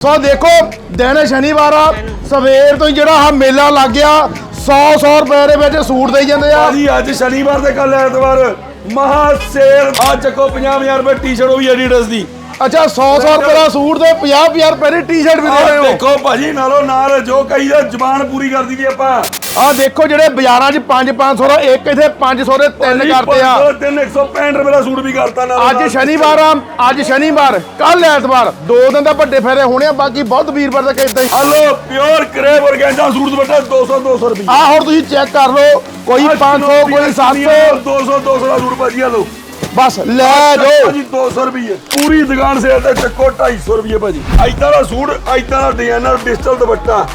ਸੋ ਦੇਖੋ, ਦਿਨ ਸ਼ਨੀਵਾਰ ਆ, ਸਵੇਰ ਤੋਂ ਹੀ ਜਿਹੜਾ ਆ ਮੇਲਾ ਲੱਗ ਗਿਆ 100 100 ਰੁਪਏ ਦੇ ਵਿੱਚ ਸੂਟ ਦੇਈ ਜਾਂਦੇ ਆ। ਭਾਜੀ, ਅੱਜ ਸ਼ਨੀਵਾਰ ਤੇ ਕੱਲ ਐਤਵਾਰ ਮਹਾ ਸੇਲ ਆ ਚੱਕੋ 50000 ਰੁਪਏ ਟੀ-ਸ਼ਰਟ ਉਹ ਵੀ ਐਡੀਡਾਸ ਦੀ। ਅੱਛਾ 100 100 ਰੁਪਏ ਦਾ ਸੂਟ ਤੇ 50 50 ਰੁਪਏ ਦੀ ਟੀ-ਸ਼ਰਟ ਵੀ ਦੇ ਰਹੇ ਆਹ ਹੋ ਦੇਖੋ ਭਾਜੀ ਨਾਲੋਂ ਨਾਲ ਜੋ ਕਹੀਦਾ ਜ਼ਬਾਨ ਪੂਰੀ ਕਰ ਦਈਏ ਆਪਾਂ। ਆ ਦੇਖੋ ਜਿਹੜੇ ਬਾਜ਼ਾਰਾਂ 'ਚ 5 500 ਦਾ ਇੱਕ ਇੱਥੇ 500 ਦੇ ਤਿੰਨ ਕਰਤੇ ਆ। 3 165 ਰੁਪਏ ਦਾ ਸੂਟ ਵੀ ਕਰਤਾ ਨਾਲ ਅੱਜ ਸ਼ਨੀਵਾਰ ਆ ਅੱਜ ਸ਼ਨੀਵਾਰ ਕੱਲ ਐਤਵਾਰ। ਦੋ ਦਿਨ ਦਾ ਵੱਡੇ ਫੇਰੇ ਹੋਣੇ ਆ ਬਾਕੀ ਬਹੁਤ ਵੀਰਵਾਰ ਤੱਕ ਇਦਾਂ ਹੀ। Hello pure crepe organza suit dupatta 200 200 ਰੁਪਏ ਆ ਹੁਣ ਤੁਸੀਂ ਚੈੱਕ ਕਰ ਲਓ ਕੋਈ 500 ਕੋਈ 700 200 200 ਦਾ ਸੂਟ ਭਾਜੀ ਹਲੋ। ਬਸ ਲੈ ਜਾਓ। ਭਾਜੀ 200 ਰੁਪਏ ਪੂਰੀ ਦੁਕਾਨ ਸੇਲ ਤੇ ਚੱਕੋ 250 ਰੁਪਏ ਭਾਜੀ। ਐਦਾਂ ਦਾ ਸੂਟ ਐਦਾਂ ਦਾ ਡਿਜ਼ਾਈਨਰ ਡਿਜੀਟਲ ਦੁਪੱਟਾ।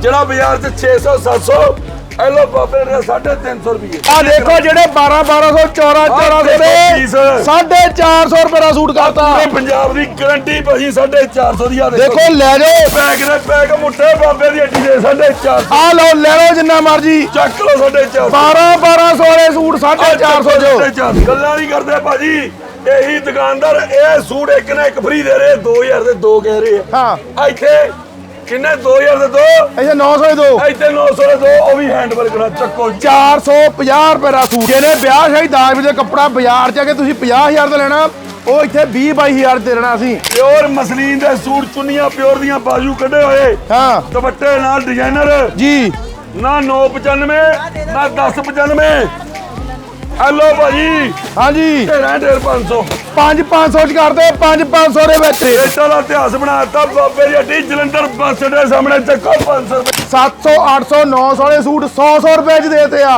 ਜਿਹੜਾ ਬਾਜ਼ਾਰ 'ਚ 600 700 ਐਲੋ ਬਾਬੇ ਨੇ 350 ਰੁਪਏ ਆ ਦੇਖੋ ਜਿਹੜੇ 12 1200 14 1400 ਦੇ ਪੀਸ। 450 ਰੁਪਏ ਦਾ ਸੂਟ ਕਰਤਾ। ਪੂਰੇ ਪੰਜਾਬ ਦੀ ਗਾਰੰਟੀ ਭਾਜੀ 450 ਦੀ ਆ ਦੇਖੋ। ਲੈ ਜਾਓ। ਪੈਕ ਦੇ ਪੈਕ ਮੁੱਠੇ ਬਾਬੇ ਦੀ ਹੱਟੀ ਦੇ 450 ਆ ਲਓ ਲੈ ਲਓ ਜਿੰਨਾ ਮਰਜ਼ੀ। ਚੱਕ ਲਓ 450 12 1200 ਵਾਲੇ ਸੂਟ 450 ਜੋ। ਗੱਲਾਂ ਨਹੀਂ ਕਰਦੇ ਭਾਜੀ। ਇਹੀ ਦੁਕਾਨਦਾਰ ਇਹ ਸੂਟ ਇੱਕ ਨਾ ਇੱਕ ਫ੍ਰੀ ਦੇ ਰਹੇ। 2000 ਦੇ ਦੋ ਕਹਿ ਰਹੇ ਆ। ਇੱਥੇ ਕਿੰਨੇ? 2000 ਦੇ ਦੋ। ਇਹ 900 ਦੇ ਦੋ। ਇੱਥੇ 900 ਦੇ ਦੋ ਉਹ ਵੀ ਹੈਂਡ ਵਰਕ ਨਾਲ ਚੱਕੋ ਜੀ। 450 ਰੁਪਏ ਦਾ ਸੂਟ। ਜਿਹਨੇ ਵਿਆਹ ਸ਼ਾਹੀ ਦਾਜ ਦੇ ਕੱਪੜਾ ਬਾਜ਼ਾਰ ਚ ਆ ਕੇ ਤੁਸੀਂ 50000 ਦਾ ਲੈਣਾ ਉਹ ਇੱਥੇ 20 22000 ਦੇ ਦੇਣਾ ਅਸੀਂ। ਪਿਓਰ ਮਸਲੀਨ ਦੇ ਸੂਟ ਚੁੰਨੀਆਂ ਪਿਓਰ ਦੀਆਂ ਬਾਜੂ ਕੱਢੇ ਹੋਏ। ਹਾਂ। ਦੁਪੱਟੇ ਨਾਲ ਡਿਜ਼ਾਈਨਰ ਜੀ। ਨਾ 995 ਨਾ 1095 ਹਲੋ ਭਾਜੀ। ਹਾਂਜੀ। ਤੇਰਾ ਢੇਰ 500 5 500 ਚ ਕਰਦੇ 5 500 ਦੇ ਵਿੱਚ। ਰੇਟਾਂ ਦਾ ਇਤਿਹਾਸ ਬਣਾਤਾ ਬਾਬੇ ਦੀ ਹੱਟੀ ਜਲੰਧਰ ਬੱਸ ਅੱਡੇ ਸਾਹਮਣੇ ਚੱਕੋ 500 ਰੁਪਏ। 700 800 900 ਵਾਲੇ ਸੂਟ 100 100 ਰੁਪਏ ਚ ਦੇਤੇ ਆ।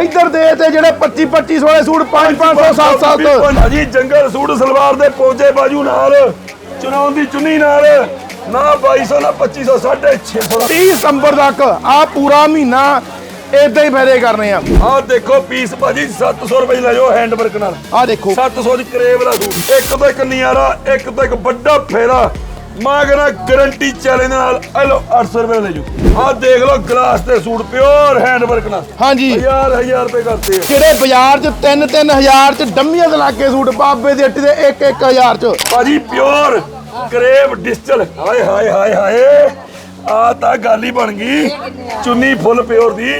ਇੱਧਰ ਦੇਤੇ ਜਿਹੜੇ 25 2500 ਵਾਲੇ ਸੂਟ 5 500 7 7 ਭਾਜੀ ਜੰਗਲ ਸੂਟ ਸਲਵਾਰ ਦੇ ਪੋਚੇ ਬਾਜੂ ਨਾਲ ਚੁਣਾਉਣ ਦੀ ਚੁੰਨੀ ਨਾਲ ਨਾ 2200 ਨਾ 2500 650 ਦਾ। 30 ਸਤੰਬਰ ਤੱਕ ਆ ਪੂਰਾ ਮਹੀਨਾ ਇਦਾਂ ਹੀ ਫਾਇਦੇ ਕਰਨੇ ਆ। ਆਹ ਦੇਖੋ ਪੀਸ ਭਾਜੀ 700 ਰੁਪਏ ਲੈ ਜਾਓ ਹੈਂਡ ਵਰਕ ਨਾਲ। ਆ ਦੇਖੋ। 700 ਦੀ ਕਰੇਵ ਦਾ ਸੂਟ ਇੱਕ ਤੋਂ ਇੱਕ ਨਿਆਰਾ ਇੱਕ ਤੋਂ ਇੱਕ ਵੱਡਾ ਫੇਰਾ। ਮਾਂ ਕਹਿੰਦਾ ਗਾਰੰਟੀ ਚੈਲੰਜ ਨਾਲ ਲਓ 800 ਰੁਪਏ ਲੈ ਜਾਓ। ਆਹ ਦੇਖ ਲਓ ਗਲਾਸ ਤੇ ਸੂਟ ਪਿਓਰ ਹੈਂਡ ਵਰਕ ਨਾਲ। ਹਾਂਜੀ। ਹਜ਼ਾਰ ਹਜ਼ਾਰ ਰੁਪਏ ਕਰਤੇ ਆ। ਜਿਹੜੇ ਬਾਜ਼ਾਰ 'ਚ 3 3000 'ਚ ਡੰਮੀਆਂ ਦੇ ਲਾਗੇ ਸੂਟ ਬਾਬੇ ਦੀ ਹੱਟੀ ਦੇ 1 1000 'ਚ। ਭਾਜੀ ਪਿਓਰ ਕਰੇਵ ਡਿਜੀਟਲ ਹਾਏ ਹਾਏ ਹਾਏ ਹਾਏ। ਆ ਤਾਂ ਗੱਲ ਹੀ ਬਣ ਗਈ। ਚੁੰਨੀ ਫੁੱਲ ਪਿਓਰ ਦੀ।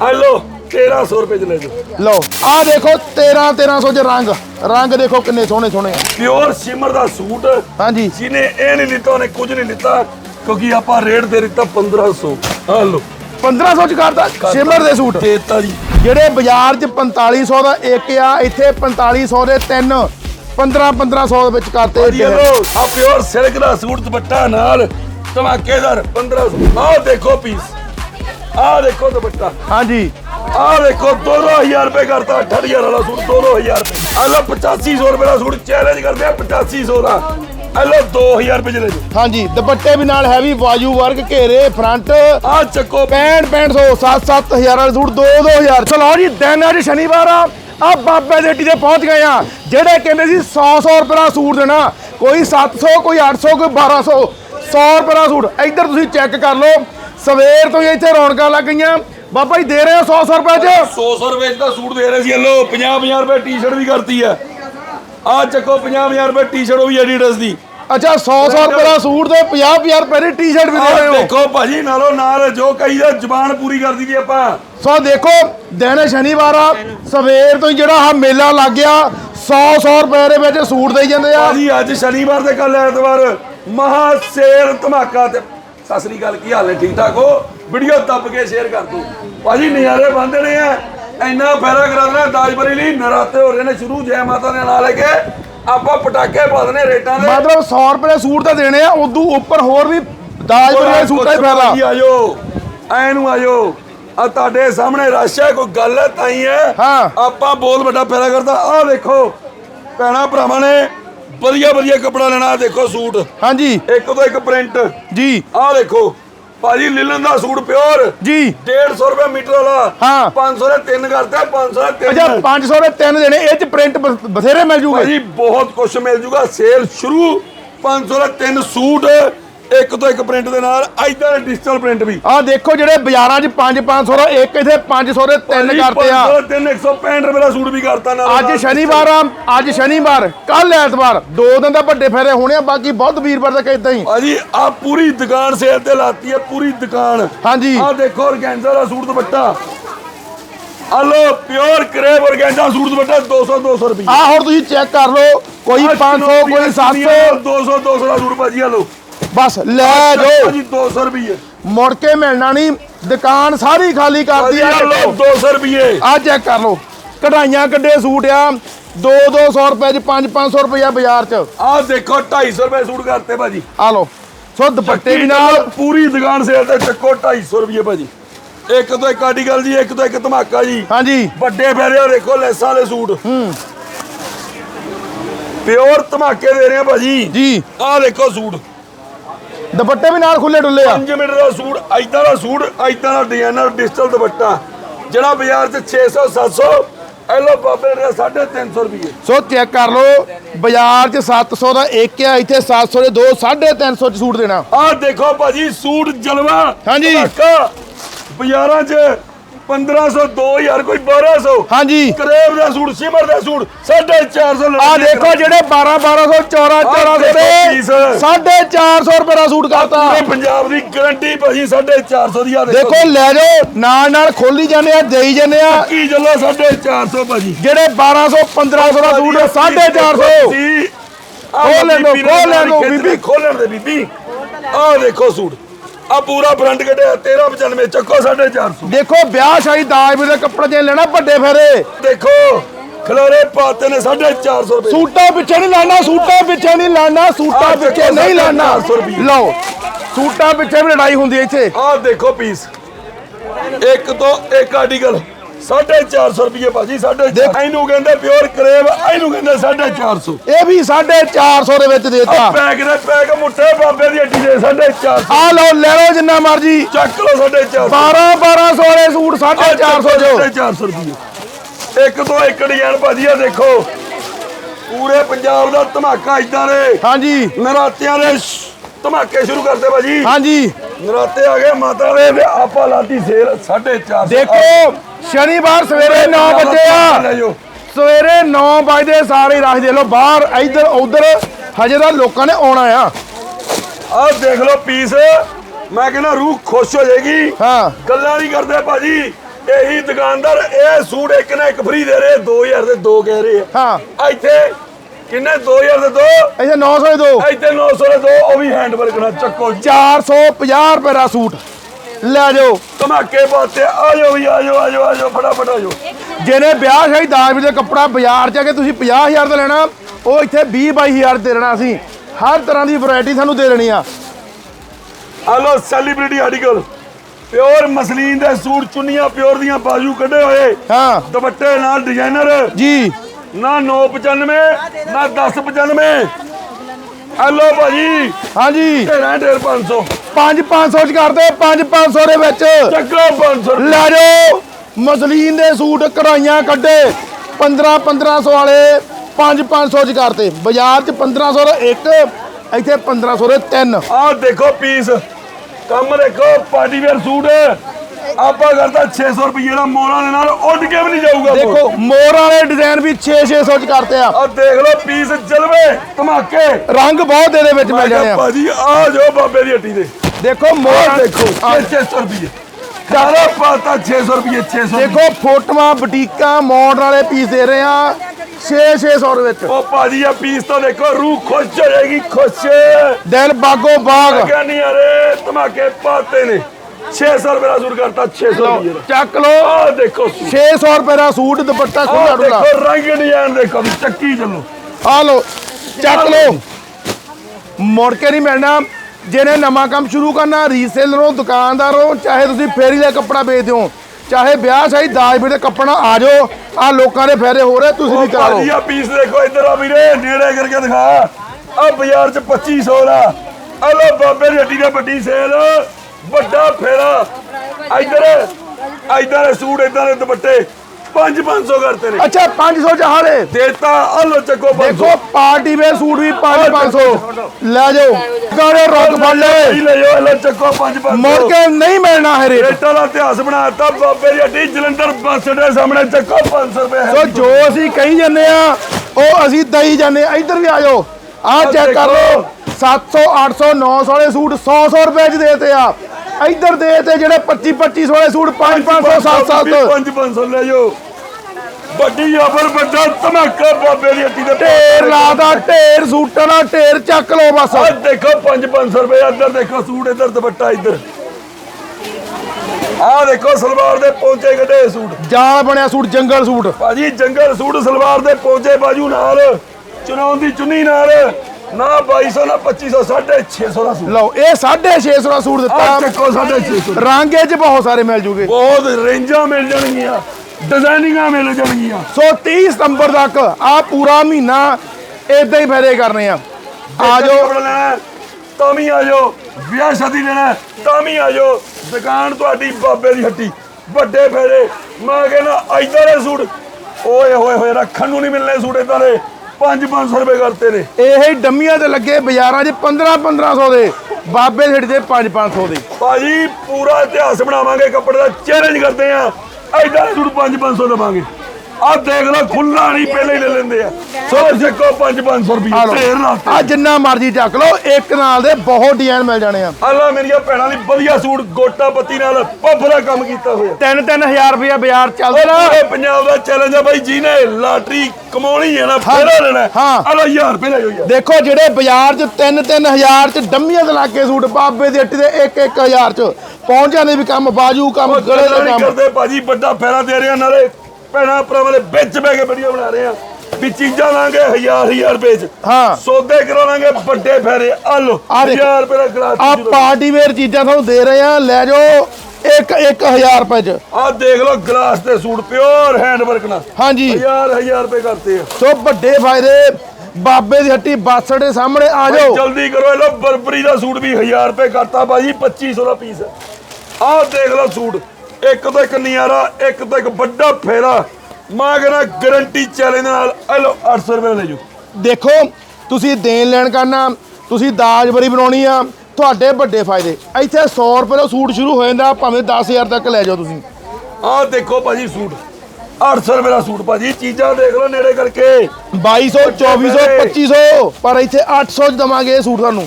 ਆ ਲਓ 1300 ਰੁਪਏ ਚ ਲੈ ਜਾਓ। ਲਓ ਆ ਦੇਖੋ 13 1300 'ਚ ਰੰਗ। ਰੰਗ ਦੇਖੋ ਕਿੰਨੇ ਸੋਹਣੇ ਸੋਹਣੇ ਆ। ਪਿਓਰ ਸ਼ਿਮਰ ਦਾ ਸੂਟ ਹਾਂਜੀ। ਜਿਹਨੇ ਇਹ ਨਹੀਂ ਲਿੱਤਾ ਉਹਨੇ ਕੁਝ ਨਹੀਂ ਲਿੱਤਾ ਕਿਉਂਕਿ ਆਪਾਂ ਰੇਟ ਦੇ ਦਿੱਤਾ 1500 ਆ ਲਓ। 1500 'ਚ ਕਰਦਾ ਸ਼ਿਮਰ ਦੇ ਸੂਟ। ਦੇਤਾ ਜੀ। ਜਿਹੜੇ ਬਾਜ਼ਾਰ 'ਚ 4500 ਦਾ ਇੱਕ ਆ ਇੱਥੇ 4500 ਦੇ ਤਿੰਨ। 15 1500 ਦੇ ਵਿੱਚ ਕਰਤੇ ਲੋ ਆ ਪਿਓਰ ਸਿਲਕ ਦਾ ਸੂਟ ਦੁਪੱਟਾ ਨਾਲ ਧਮਾਕੇਦਾਰ 1500 ਆਹ ਦੇਖੋ ਪੀਸ ਆਹ ਦੇਖੋ ਦੁਪੱਟਾ। ਹਾਂਜੀ। ਆਹ ਦੇਖੋ 2000 ਰੁਪਏ ਕਰਤਾ 8000 ਵਾਲਾ ਸੂਟ 2000 ਰੁਪਏ। ਆਹ ਲਓ 8500 ਰੁਪਏ ਦਾ ਸੂਟ ਚੈਲੰਜ ਕਰਦੇ ਆ 8500 ਦਾ। ਆਹ ਲਓ 2000 ਰੁਪਏ ਚ ਲੈ ਜਾਓ ਹਾਂਜੀ ਦੁਪੱਟੇ ਵੀ ਨਾਲ ਹੈਵੀ ਵਾਜੂ ਵਰਕ ਘੇਰੇ ਫਰੰਟ ਆਹ ਚੱਕੋ। 65 6500 7 7000 ਵਾਲੇ ਸੂਟ 2 2000 ਚਲੋ ਜੀ ਦਿਨ ਅੱਜ ਸ਼ਨੀਵਾਰ ਆ। ਆ ਬਾਬੇ ਦੇ ਟੀ ਤੇ ਪਹੁੰਚ ਗਏ ਆ। ਜਿਹੜੇ ਕਹਿੰਦੇ ਸੀ 100 100 ਰੁਪਏ ਦਾ ਸੂਟ ਦੇਣਾ ਕੋਈ 700 ਕੋਈ 800 ਕੋਈ 1200 100 ਰੁਪਏ ਦਾ ਸੂਟ। ਇੱਧਰ ਤੁਸੀਂ ਚੈੱਕ ਕਰ ਲਓ। ਸਵੇਰ ਤੋਂ ਹੀ ਇੱਥੇ ਰੌਣਕਾਂ ਲੱਗ ਗਈਆਂ। ਬਾਬਾ ਜੀ ਦੇ ਰਹੇ ਆ 100 100 ਰੁਪਏ ਚ? 100 100 ਰੁਪਏ ਦਾ ਸੂਟ ਦੇ ਰਹੇ ਸੀ ਲੋ 50 50 ਰੁਪਏ ਟੀ-ਸ਼ਰਟ ਵੀ ਕਰਤੀ ਆ। ਆਹ ਚੱਕੋ 50 50 ਰੁਪਏ ਟੀ-ਸ਼ਰਟ ਉਹ ਵੀ ਐਡੀਡਾਸ ਦੀ। ਅੱਛਾ 100 100 ਰੁਪਏ ਦਾ ਸੂਟ ਤੇ 50 50 ਰੁਪਏ ਦੀ ਟੀ-ਸ਼ਰਟ ਵੀ ਦੇ ਰਹੇ ਹੋ। ਦੇਖੋ ਭਾਜੀ ਨਾਲੋਂ ਨਾਲ ਜੋ ਕਹੀਦਾ ਜ਼ਬਾਨ ਪੂਰੀ ਕਰ ਦਈਏ ਆਪਾਂ। ਸੋ ਦੇਖੋ ਦਿਨ ਸ਼ਨੀਵਾਰ ਆ। ਸਵੇਰ ਤੋਂ ਹੀ ਜਿਹੜਾ ਆ ਮੇਲਾ ਲੱਗ ਗਿਆ। 100 100 ਰੁਪਏ ਦੇ ਵਿੱਚ ਸੂਟ ਦੇਈ ਜਾਂਦੇ ਆ। ਭਾਜੀ ਅੱਜ ਸ਼ਨੀਵਾਰ ਤੇ ਕੱਲ ਐਤਵਾਰ ਮਹਾ ਸੇਲ ਧਮਾਕਾ ਤੇ ਸਤਿ ਸ੍ਰੀ ਅਕਾਲ ਕੀ ਹਾਲ ਹੈ ਠੀਕ ਠਾਕ ਹੋ? ਵੀਡੀਓ ਦੱਬ ਕੇ ਸ਼ੇਅਰ ਕਰ ਦੋ। ਭਾਜੀ ਨਜ਼ਾਰੇ ਬੰਦੇ ਨੇ ਆ। ਇੰਨਾ ਫਾਇਦਾ ਕਰਾ ਦੇਣਾ ਦਾਜਬਰੀ ਲਈ ਨਰਾਤੇ ਹੋ ਰਹੇ ਨੇ ਸ਼ੁਰੂ ਜੈ ਮਾਤਾ ਦੇ ਨਾਂ ਲੈ ਕੇ। ਆਪਾਂ ਪਟਾਕੇ ਪਾ ਦਨੇ ਰੇਟਾਂ ਦੇ। ਮਤਲਬ 100 ਰੁਪਏ ਸੂਟ ਤਾਂ ਦੇਣੇ ਆ ਉਦੋਂ ਉੱਪਰ ਹੋਰ ਵੀ ਦਾਜ ਬਰੇ ਸੂਟਾਂ ਹੀ ਫਾਇਦਾ। ਆਜੋ ਐ ਨੂੰ ਆਜੋ ਆ ਤੁਹਾਡੇ ਸਾਹਮਣੇ ਰਸ਼ ਹੈ ਕੋਈ ਗੱਲ ਹੈ ਤਾਂ ਹੀ ਹੈ। ਹਾਂ। ਆਪਾਂ ਬੋਲ ਵੱਡਾ ਪੈਦਾ ਕਰਦਾ। ਆਹ ਦੇਖੋ ਭੈਣਾ ਭਰਾਵਾਂ ਨੇ ਵਧੀਆ ਵਧੀਆ ਕੱਪੜਾ ਲੈਣਾ। ਆਹ ਦੇਖੋ ਸੂਟ। ਹਾਂਜੀ। ਇੱਕ ਤੋਂ ਇੱਕ ਪ੍ਰਿੰਟ। ਜੀ। ਆਹ ਦੇਖੋ ਭਾਜੀ ਲਿਲਨ ਦਾ ਸੂਟ ਪਿਓਰ। ਜੀ। 150 ਰੁਪਏ ਮੀਟਰ ਵਾਲਾ। ਹਾਂ। 500 ਦੇ ਤਿੰਨ ਕਰਤਾ 500 ਦੇ ਅੱਛਾ ਤਿੰਨ 500 ਦੇ ਤਿੰਨ ਦੇਣੇ ਇਹ ਚ ਪ੍ਰਿੰਟ ਬਥੇਰੇ ਮਿਲ ਜੂਗੇ। ਭਾਜੀ ਬਹੁਤ ਕੁਝ ਮਿਲ ਜੂਗਾ। ਸੇਲ ਸ਼ੁਰੂ। 500 ਦੇ ਤਿੰਨ ਸੂਟ। ਇੱਕ ਤੋਂ ਇੱਕ ਪ੍ਰਿੰਟ ਦੇ ਨਾਲ ਇਦਾਂ ਦੇ ਡਿਜੀਟਲ ਪ੍ਰਿੰਟ ਵੀ। ਆ ਦੇਖੋ ਜਿਹੜੇ ਬਾਜ਼ਾਰਾਂ 'ਚ 5 500 ਦਾ ਇੱਕ ਇੱਥੇ 500 ਦੇ ਤਿੰਨ ਕਰਤੇ ਆ। 3 165 ਰੁਪਏ ਦਾ ਸੂਟ ਵੀ ਕਰਤਾ ਨਾਲ। ਅੱਜ ਸ਼ਨੀਵਾਰ ਆ ਅੱਜ ਸ਼ਨੀਵਾਰ ਕੱਲ ਐਤਵਾਰ ਦੋ ਦਿਨ ਦਾ ਵੱਡੇ ਫੇਰੇ ਹੋਣੇ ਆ ਬਾਕੀ ਬਹੁਤ ਵੀਰਵਾਰ ਤੱਕ ਇਦਾਂ ਹੀ। ਭਾਜੀ ਆ ਪੂਰੀ ਦੁਕਾਨ ਸੇਲ ਤੇ ਲਾਤੀ ਹੈ ਪੂਰੀ ਦੁਕਾਨ। ਹਾਂਜੀ। ਆ ਦੇਖੋ ਔਰਗੈਂਜ਼ਾ ਦਾ ਸੂਟ ਦੁਪੱਟਾ। ਆ ਲੋ pure crepe organza suit dupatta 200 200 ਰੁਪਏ ਆ ਹੁਣ ਤੁਸੀਂ ਚੈੱਕ ਕਰ ਲਓ ਕੋਈ 500 ਕੋਈ 700 200 200 ਦਾ ਸੂਟ ਭਾਜੀ ਆ ਲੋ ਬਸ ਲੈ ਜਾਓ। ਭਾਜੀ 200 ਰੁਪਏ ਮੁੜ ਕੇ ਮਿਲਣਾ ਨਹੀਂ ਦੁਕਾਨ ਸਾਰੀ ਖਾਲੀ ਕਰਦੀ ਆ ਆ ਲੋ 200 ਰੁਪਏ ਆ ਚੈੱਕ ਕਰ ਲਓ। ਕਢਾਈਆਂ ਕੱਢੇ ਸੂਟ ਆ। 2 200 ਰੁਪਏ ਚ 5 500 ਰੁਪਏ ਬਾਜ਼ਾਰ ਚ। ਆ ਦੇਖੋ 250 ਰੁਪਏ ਸੂਟ ਕਰਤੇ ਭਾਜੀ। ਆ ਲਓ। ਸੋ ਦੁਪੱਟੇ ਵੀ ਨਾਲ। ਪੂਰੀ ਦੁਕਾਨ ਸੇਲ ਤੇ ਚੱਕੋ 250 ਰੁਪਏ ਭਾਜੀ। ਇੱਕ ਤੋਂ ਇੱਕ ਆਰਟੀਕਲ ਜੀ ਇੱਕ ਤੋਂ ਇੱਕ ਧਮਾਕਾ ਜੀ। ਹਾਂਜੀ। ਵੱਡੇ ਫੇਰੇ ਆ ਦੇਖੋ ਲੈਸਾਂ ਵਾਲੇ ਸੂਟ। ਹੂੰ। ਪਿਓਰ ਧਮਾਕੇ ਦੇ ਰਹੇ ਆ ਭਾਜੀ। ਜੀ। ਆਹ ਦੇਖੋ ਸੂਟ। ਦੁਪੱਟੇ ਵੀ ਨਾਲ ਖੁੱਲੇ ਡੁੱਲੇ ਆ। 5 ਮੀਟਰ ਦਾ ਸੂਟ ਐਦਾਂ ਦਾ ਸੂਟ ਐਦਾਂ ਦਾ ਡਿਜ਼ਾਈਨਰ ਡਿਜੀਟਲ ਦੁਪੱਟਾ। ਜਿਹੜਾ ਬਾਜ਼ਾਰ 'ਚ 600 700 ਐਲੋ ਬਾਬੇ ਦਾ 350 ਰੁਪਏ ਸੋ ਚੈੱਕ ਕਰ ਲਓ ਬਾਜ਼ਾਰ ਚ 700 ਦਾ ਇੱਕ ਆ ਇੱਥੇ 700 ਦੇ ਦੋ 350 ਚ ਸੂਟ ਦੇਣਾ। ਆਹ ਦੇਖੋ ਭਾਜੀ ਸੂਟ ਜਲਵਾ ਹਾਂਜੀ। ਬਾਜ਼ਾਰਾਂ 'ਚ 1500 2000 ਕੋਈ 1200 ਹਾਂਜੀ। ਕਰੇਬ ਦਾ ਸੂਟ ਸਿਮਰ ਦਾ ਸੂਟ 450 ਆ ਦੇਖੋ ਜਿਹੜੇ 12 1200 14 1400 ਦੇ ਪੀਸ। 450 ਰੁਪਏ ਦਾ ਸੂਟ ਕਰਤਾ। ਪੂਰੇ ਪੰਜਾਬ ਦੀ ਗਰੰਟੀ ਭਾਜੀ 450 ਦੀ ਆ ਦੇਖੋ। ਲੈ ਜਾਓ ਨਾਲ ਨਾਲ ਖੋਲੀ ਜਾਂਦੇ ਆ ਦੇਈ ਜਾਂਦੇ ਆ। ਕੀ ਜੱਲਾ 450 ਭਾਜੀ? ਜਿਹੜੇ 1200 1500 ਦਾ ਸੂਟ 450 ਖੋਲ ਲੈਣ ਖੋਲ ਲੈਣ ਬੀਬੀ। ਖੋਲਣ ਦੇ ਬੀਬੀ। ਆਹ ਦੇਖੋ ਸੂਟ। ਆ ਪੂਰਾ ਫਰੰਟ ਕੱਢਿਆ 1395 ਚੱਕੋ 450 ਦੇਖੋ ਵਿਆਹ ਸ਼ਾਦੀ ਦਾਜ ਵੀ ਦੇ ਕੱਪੜੇ ਜੇ ਲੈਣਾ ਵੱਡੇ ਫੇਰੇ। ਦੇਖੋ ਖਲੋਰੇ ਪਾਤੇ ਨੇ 450 ਰੁਪਏ। ਸੂਟਾਂ ਪਿੱਛੇ ਨਹੀਂ ਲਾਣਾ ਸੂਟਾਂ ਪਿੱਛੇ ਨਹੀਂ ਲਾਣਾ ਸੂਟਾਂ ਪਿੱਛੇ ਨਹੀਂ ਲਾਣਾ। 450 ਰੁਪਏ। ਲਓ ਸੂਟਾਂ ਪਿੱਛੇ ਵੀ ਲੜਾਈ ਹੁੰਦੀ ਇੱਥੇ। ਆਹ ਦੇਖੋ ਪੀਸ ਇੱਕ ਤੋਂ ਇੱਕ ਆਰਟੀਕਲ। 450 ਰੁਪਏ ਭਾਜੀ 450 ਇਹਨੂੰ ਕਹਿੰਦੇ ਪਿਓਰ ਕਰੇਬ ਇਹਨੂੰ ਕਹਿੰਦੇ 450 ਇਹ ਵੀ 450 ਦੇ ਵਿੱਚ ਦੇਤਾ। ਪੈਕ ਦੇ ਪੈਕ ਮੁੱਠੇ ਬਾਬੇ ਦੀ ਹੱਡੀ ਦੇ 450 ਆ ਲਓ ਲੈ ਲਓ ਜਿੰਨਾ ਮਰਜ਼ੀ। ਚੱਕ ਲਓ 450 12 1200 ਵਾਲੇ ਸੂਟ 450 ਜੋ। 450 ਰੁਪਏ ਇੱਕ ਤੋਂ ਇੱਕ ਡਿਜ਼ਾਈਨ ਭਾਜੀ ਆ ਦੇਖੋ। ਪੂਰੇ ਪੰਜਾਬ ਦਾ ਧਮਾਕਾ ਇਦਾਂ ਦੇ। ਹਾਂਜੀ। ਨਰਾਤਿਆਂ ਦੇ ਧਮਾਕੇ ਸ਼ੁਰੂ ਕਰਦੇ ਭਾਜੀ। ਹਾਂਜੀ। ਨਰਾਤੇ ਆ ਗਏ ਮਾਤਾ ਦੇ ਆਪਾਂ ਲਾਤੀ ਸੇਲ 450 ਦੇਖੋ ਸ਼ਨੀਵਾਰ ਸਵੇਰੇ 9 ਵਜੇ ਆ। ਸਵੇਰੇ 9 ਵਜੇ ਸਾਰੇ ਰੱਖ ਦੇ ਲੋ ਬਾਹਰ ਇੱਧਰ ਉੱਧਰ ਹਜੇ ਤਾਂ ਲੋਕਾਂ ਨੇ ਆਉਣਾ ਆ। ਆਹ ਦੇਖ ਲਓ ਪੀਸ ਮੈਂ ਕਹਿੰਦਾ ਰੂਹ ਖੁਸ਼ ਹੋ ਜਾਏਗੀ। ਹਾਂ। ਗੱਲਾਂ ਨਹੀਂ ਕਰਦੇ ਭਾਜੀ। ਇਹੀ ਦੁਕਾਨਦਾਰ ਇਹ ਸੂਟ ਇੱਕ ਨਾ ਇੱਕ ਫ੍ਰੀ ਦੇ ਰਹੇ 2000 ਦੇ ਦੋ ਕਹਿ ਰਹੇ ਹਾਂ। ਇੱਥੇ ਕਿੰਨੇ? 2000 ਦੇ ਦੋ? ਇੱਥੇ 900 ਦੇ ਦੋ। ਇੱਥੇ 900 ਦੇ ਦੋ ਉਹ ਵੀ ਹੈਂਡ ਵਰਕ ਨਾਲ ਚੱਕੋ ਜੀ। 450 ਰੁਪਏ ਦਾ ਸੂਟ। ਲੈ ਜਾਓ। ਧਮਾਕੇ ਬਾਤੇ ਆ ਜਾਓ ਵੀ ਆ ਜਾਓ ਆ ਜਾਓ ਆ ਜਾਓ ਫਟਾਫਟ ਆ ਜਾਓ। ਜਿਹਨੇ ਵਿਆਹ ਸ਼ਾਹੀ ਦਾਜ ਵੀ ਦੇ ਕੱਪੜਾ ਬਾਜ਼ਾਰ ਚ ਆ ਕੇ ਤੁਸੀਂ 50000 ਦਾ ਲੈਣਾ ਉਹ ਇੱਥੇ 20 22000 ਦੇ ਦੇਣਾ ਅਸੀਂ। ਹਰ ਤਰ੍ਹਾਂ ਦੀ ਵੈਰਾਈਟੀ ਸਾਨੂੰ ਦੇ ਦੇਣੀ ਆ। ਆ ਲੋ ਸੈਲੀਬ੍ਰਿਟੀ ਆਰਟੀਕਲ ਪਿਓਰ ਮਸਲੀਨ ਦੇ ਸੂਟ ਚੁੰਨੀਆਂ ਪਿਓਰ ਦੀਆਂ ਬਾਜੂ ਕੱਢੇ ਹੋਏ। ਹਾਂ। ਦੁਪੱਟੇ ਨਾਲ ਡਿਜ਼ਾਈਨਰ ਜੀ। ਨਾ 995 ਨਾ 1095 ਆ ਲੋ ਭਾਜੀ। ਹਾਂਜੀ। ਤੇਰਾ ਢੇਰ 500 5 500 ਚ ਕਰਦੇ 5 500 ਦੇ ਵਿੱਚ। ਚੱਕੋ 500 ਲੈ ਜਾਓ। ਮਸਲੀਨ ਦੇ ਸੂਟ ਕਢਾਈਆਂ ਕੱਢੇ। 15 1500 ਵਾਲੇ 5 500 ਚ ਕਰਤੇ ਬਾਜ਼ਾਰ ਚ 1500 ਦਾ ਇੱਕ ਇੱਥੇ 1500 ਦੇ ਤਿੰਨ। ਆਹ ਦੇਖੋ ਪੀਸ। ਕੰਮ ਦੇਖੋ ਪਾਰਟੀ ਵੇਅਰ ਸੂਟ। ਆਪਾਂ ਕਰਦਾ 600 ਰੁਪਏ ਦਾ ਮੋਰਾਂ ਦੇ ਨਾਲ ਉੱਡ ਕੇ ਵੀ ਨਹੀਂ ਜਾਊਗਾ ਦੇਖੋ ਮੋਰ ਵਾਲੇ ਡਿਜ਼ਾਈਨ ਵੀ 6 600 ਚ ਕਰਤੇ ਆ। ਆ ਦੇਖ ਲਓ ਪੀਸ ਜਲਵੇ ਧਮਾਕੇ। ਰੰਗ ਬਹੁਤ ਇਹਦੇ ਵਿੱਚ ਮਿਲ ਜਾਣੇ ਆ। ਭਾਜੀ ਆ ਜਾਓ ਬਾਬੇ ਦੀ ਹੱਟੀ ਦੇ ਦੇਖੋ ਮੋਰ ਦੇਖੋ 600 ਰੁਪਏ। ਕਾਲਾ ਪਾਤਾ 600 ਰੁਪਏ 600 ਦੇਖੋ ਫੋਟੋਆਂ ਬੁਟੀਕਾਂ ਮੋਡ ਵਾਲੇ ਪੀਸ ਦੇ ਰਹੇ ਆ। 6 600 ਦੇ ਵਿੱਚ। ਉਹ ਭਾਜੀ ਆ ਪੀਸ ਤਾਂ ਦੇਖੋ ਰੂਹ ਖੁਸ਼ ਹੋ ਜਾਏਗੀ ਖੁਸ਼। ਦਿਲ ਬਾਗੋ ਬਾਗ। ਕਹਿੰਦੀ ਅਰੇ ਧਮਾਕੇ ਪਾਤੇ ਨੇ। 600 ਰੁਪਏ ਦਾ ਸੂਟ ਕਰਤਾ 600 ਰੁਪਏ ਦਾ। ਚੱਕ ਆ ਦੇਖੋ ਸੂਟ। 600 ਰੁਪਏ ਦਾ ਸੂਟ ਦੁਪੱਟਾ ਖੁੱਲਾ ਡੁੱਲਾ ਦੇਖੋ ਰੰਗ ਡਿਜ਼ਾਈਨ ਦੇਖੋ ਵੀ ਚੱਕੀ ਚੱਲੋ। ਆ ਲਓ ਚੱਕ ਲਓ। ਮੁੜ ਕੇ ਨਹੀਂ ਮਿਲਣਾ। ਜਿਹਨੇ ਨਵਾਂ ਕੰਮ ਸ਼ੁਰੂ ਕਰਨਾ ਰੀਸੇਲਰੋਂ ਦੁਕਾਨਦਾਰੋਂ ਚਾਹੇ ਤੁਸੀਂ ਫੇਰੀ ਦਾ ਕੱਪੜਾ ਵੇਚਦੇ ਹੋ ਚਾਹੇ ਵਿਆਹ ਸ਼ਾਹੀ ਦਾਜ ਵੀ ਦੇ ਕੱਪੜਾ ਆ ਜਾਓ ਆ ਲੋਕਾਂ ਦੇ ਫਾਇਦੇ ਹੋ ਰਹੇ ਤੁਸੀਂ ਵੀ ਕਰਾ ਭਾਜੀ ਲਓ ਆ ਪੀਸ ਦੇਖੋ ਇੱਧਰ ਆ ਵੀਰੇ ਨੇੜੇ ਕਰਕੇ ਦਿਖਾ। ਆ ਬਾਜ਼ਾਰ ਚ 2500 ਦਾ। ਆ ਲੋ ਬਾਬੇ ਦੀ ਹੱਟੀ ਦਾ ਵੱਡੀ ਸੇਲ ਵੱਡਾ ਫੇਰਾ। ਇੱਧਰ ਇੱਧਰ ਦੇ ਸੂਟ ਇੱਧਰ ਦੇ ਦੁਪੱਟੇ। 5-500 ਕਰਤੇ ਨੇ। ਅੱਛਾ 500 ਚ ਹਾਲੇ ਦੇਤਾ ਆ ਲੋ ਚੱਕੋ 500 ਦੇਖੋ ਪਾਰਟੀ ਵੇਅਰ ਸੂਟ ਵੀ 5-500 ਲੈ ਜਾਓ। ਗਾੜੇ ਰੁੱਕ ਫੜ ਲੈ ਲੈ ਜਾਓ ਲੋ ਚੱਕੋ 5-500 ਮੁੜ ਕੇ ਨਹੀਂ ਮਿਲਣਾ ਹੈ ਰੇਟ ਰੇਟਾਂ ਦਾ ਇਤਿਹਾਸ ਬਣਾਤਾ ਬਾਬੇ ਦੀ ਹੱਡੀ ਜਲੰਧਰ ਬੱਸ ਦੇ ਸਾਹਮਣੇ ਚੱਕੋ 500 ਰੁਪਏ। ਸੋ ਜੋ ਅਸੀਂ ਕਹੀ ਜੰਨੇ ਆ ਉਹ ਅਸੀਂ ਦਈ ਜੰਨੇ ਆ। ਇੱਧਰ ਵੀ ਆ ਜਾਓ। ਆ ਚੈੱਕ ਕਰ ਲਓ। 700 800 900 ਵਾਲੇ ਸੂਟ 100 100 ਰੁਪਏ ਚ ਦੇਤੇ ਆ। ਇੱਧਰ ਦੇਤੇ ਜਿਹੜੇ 25 25 ਵਾਲੇ ਸੂਟ 5 500 7 7 5-500 ਲੈ ਜਾਓ। ਵੱਡੀ ਆਫਰ ਵੱਡਾ ਧਮਾਕਾ ਬਾਬੇ ਦੀ ਹੱਡੀ ਦੇ। ਢੇਰ ਲਾਦਾ ਢੇਰ ਸੂਟਾਂ ਦਾ ਢੇਰ ਚੱਕ ਲਓ ਬਸ। ਆ ਦੇਖੋ 5-500 ਰੁਪਏ ਇੱਧਰ ਦੇਖੋ ਸੂਟ ਇੱਧਰ ਦੁਪੱਟਾ ਇੱਧਰ। ਆ ਦੇਖੋ ਸਲਵਾਰ ਦੇ ਪੌਂਚੇ ਕੱਢੇ ਸੂਟ। ਜਾਲ ਬਣਿਆ ਸੂਟ ਜੰਗਲ ਸੂਟ। ਭਾਜੀ ਜੰਗਲ ਸੂਟ ਸਲਵਾਰ ਦੇ ਪੌਂਚੇ ਬਾਜੂ ਨਾਲ ਚੁਣਾਉਣ ਦੀ ਚੁੰਨੀ ਨਾਲ। ਨਾ 2200 ਨਾ 2500 650 ਦਾ ਸੂਟ। ਲਓ ਇਹ 650 ਦਾ ਸੂਟ ਦਿੱਤਾ। ਚੱਕੋ 650 ਰੰਗੇ 'ਚ ਬਹੁਤ ਸਾਰੇ ਮਿਲ ਜੂਗੇ। ਬਹੁਤ ਰੇਂਜਾਂ ਮਿਲ ਜਾਣਗੀਆਂ ਡਿਜ਼ਾਈਨਿੰਗਾਂ ਮਿਲ ਜਾਣਗੀਆਂ। ਸੋ 30 ਸਤੰਬਰ ਤੱਕ ਆ ਪੂਰਾ ਮਹੀਨਾ ਇਦਾਂ ਹੀ ਫਾਇਦੇ ਕਰਨੇ ਆ। ਆ ਜਾਓ। ਤਾਂ ਵੀ ਆ ਜਾਓ। ਵਿਆਹ ਸ਼ਾਦੀ ਲੈਣਾ ਤਾਂ ਵੀ ਆ ਜਾਓ। ਦੁਕਾਨ ਤੁਹਾਡੀ ਬਾਬੇ ਦੀ ਹੱਟੀ। ਵੱਡੇ ਫੇਰੇ ਮੈਂ ਕਹਿੰਦਾ ਇਦਾਂ ਦੇ ਸੂਟ। ਓਏ ਹੋਏ ਹੋਏ ਰੱਖਣ ਨੂੰ ਨਹੀਂ ਮਿਲਨੇ ਸੂਟ ਇਦਾਂ ਦੇ। 5-500 ਰੁਪਏ ਕਰਤੇ ਨੇ। ਇਹ ਡੰਮੀਆਂ ਤੇ ਲੱਗੇ ਬਾਜ਼ਾਰਾਂ 'ਚ 15 1500 ਦੇ, ਬਾਬੇ ਛੱਡ ਦੇ 5 500 ਦੇ। ਭਾਜੀ, ਪੂਰਾ ਇਤਿਹਾਸ ਬਣਾਵਾਂਗੇ, ਕੱਪੜੇ ਦਾ ਚੈਲੰਜ ਕਰਦੇ ਆ। ਐਡਾ ਸੂਟ 5-500 ਦੇਵਾਂਗੇ। ਆਹ ਦੇਖ ਲਓ ਖੁੱਲਾ ਨਹੀਂ, ਪਹਿਲੇ ਆ। ਸੋ ਚੱਕੋ 5-500 ਆ ਰੁਪਏ ਆ ਜਿੰਨਾ ਮਰਜ਼ੀ ਚੱਕ ਲਓ ਇੱਕ ਨਾਲ ਦੇ ਬਹੁਤ ਡਿਜ਼ਾਈਨ ਮਿਲ ਜਾਣੇ ਆ। ਅੱਲਾ ਮੇਰੀਆਂ ਭੈਣਾਂ ਲਈ ਵਧੀਆ ਸੂਟ ਗੋਟਾ ਪੱਤੀ ਨਾਲ ਪੱਫਰਾ ਕੰਮ ਕੀਤਾ ਹੋਇਆ। 3-3000 ਰੁਪਇਆ ਬਾਜ਼ਾਰ ਚੱਲਦੇ। ਨਾ ਪੂਰੇ ਪੰਜਾਬ ਦਾ ਚੈਲੰਜ ਆ ਬਾਈ ਜਿਹਨੇ ਲਾਟਰੀ ਕਮਾਉਣੀ ਹੈ ਨਾ ਫੇਰਾ ਲੈਣਾ ਹਾਂ। ਅੱਲਾ 1000 ਰੁਪਏ ਲੈ ਜਾਓ ਦੇਖੋ ਜਿਹੜੇ ਬਾਜ਼ਾਰ 'ਚ 3-3000 'ਚ ਡੰਮੀਆਂ ਦੇ ਲਾਗੇ ਸੂਟ ਬਾਬੇ ਦੀ ਹੱਟੀ ਦੇ 1-1000 'ਚ ਪਹੁੰਚ ਜਾਂਦੇ ਵੀ ਕੰਮ ਬਾਜੂ ਕੰਮ ਗਲੇ ਦਾ ਕੰਮ। ਕਰਦੇ ਭਾਜੀ ਵੱਡਾ ਫੇਰਾ ਦੇ ਰਹੇ ਆ ਨਾਲੇ ਭੈਣਾਂ ਭਰਾਵਾਂ ਦੇ ਵਿੱਚ ਬਹਿ ਕੇ ਵੀਡੀਓ ਬਣਾ ਰਹੇ ਆ। ਵੀ ਚੀਜ਼ਾਂ ਲਾਂਗੇ ਹਜ਼ਾਰ ਹਜ਼ਾਰ ਰੁਪਏ ਚ। ਹਾਂ। ਸੌਦੇ ਕਰਾਵਾਂਗੇ ਵੱਡੇ ਫੇਰੇ ਆ ਲੋ। 1000 ਰੁਪਏ ਦਾ ਗਲਾਸ ਆ ਪਾਰਟੀ ਵੇਅਰ ਚੀਜ਼ਾਂ ਤੁਹਾਨੂੰ ਦੇ ਰਹੇ ਆ ਲੈ ਜਾਓ 1-1000 ਰੁਪਏ 'ਚ। ਆ ਦੇਖ ਲਓ ਗਲਾਸ ਤੇ ਸੂਟ ਪਿਓਰ ਹੈਂਡ ਵਰਕ ਨਾਲ। ਹਾਂਜੀ। ਹਜ਼ਾਰ ਹਜ਼ਾਰ ਰੁਪਏ ਕਰਤੇ ਆ। ਸੋ ਵੱਡੇ ਫਾਇਦੇ ਬਾਬੇ ਦੀ ਹੱਟੀ ਬੱਸ ਦੇ ਸਾਹਮਣੇ ਆ ਜਾਓ। ਜਲਦੀ ਕਰੋ ਇਹ ਲੋ ਬਰਬਰੀ ਦਾ ਸੂਟ ਵੀ 1000 ਰੁਪਏ ਕਰਤਾ ਭਾਜੀ 2500 ਦਾ ਪੀਸ ਆਹ ਦੇਖ ਲਓ ਸੂਟ ਇੱਕ ਤੋਂ ਇੱਕ ਨਿਆਰਾ ਇੱਕ ਤੋਂ ਇੱਕ ਵੱਡਾ ਫੇਰਾ। ਮੈਂ ਕਹਿੰਦਾ ਗਾਰੰਟੀ ਚੈਲੰਜ ਨਾਲ ਇਹ ਲੋ 800 ਰੁਪਏ ਲੈ ਜਾਓ ਦੇਖੋ ਤੁਸੀਂ ਦੇਣ ਲੈਣ ਕਰਨਾ ਤੁਸੀਂ ਦਾਜ ਬਰੀ ਬਣਾਉਣੀ ਆ ਤੁਹਾਡੇ ਵੱਡੇ ਫਾਇਦੇ। ਇੱਥੇ 100 ਰੁਪਏ ਦਾ ਸੂਟ ਸ਼ੁਰੂ ਹੋ ਜਾਂਦਾ ਭਾਵੇਂ 10000 ਤੱਕ ਲੈ ਜਾਓ ਤੁਸੀਂ। ਆਹ ਦੇਖੋ ਭਾਜੀ ਸੂਟ 800 ਰੁਪਏ ਦਾ ਸੂਟ ਭਾਜੀ ਚੀਜ਼ਾਂ ਦੇਖ ਲਓ ਨੇੜੇ ਕਰਕੇ। 2200 2400 2500 ਪਰ ਇੱਥੇ 800 ਚ ਦਵਾਂਗੇ ਇਹ ਸੂਟ ਤੁਹਾਨੂੰ।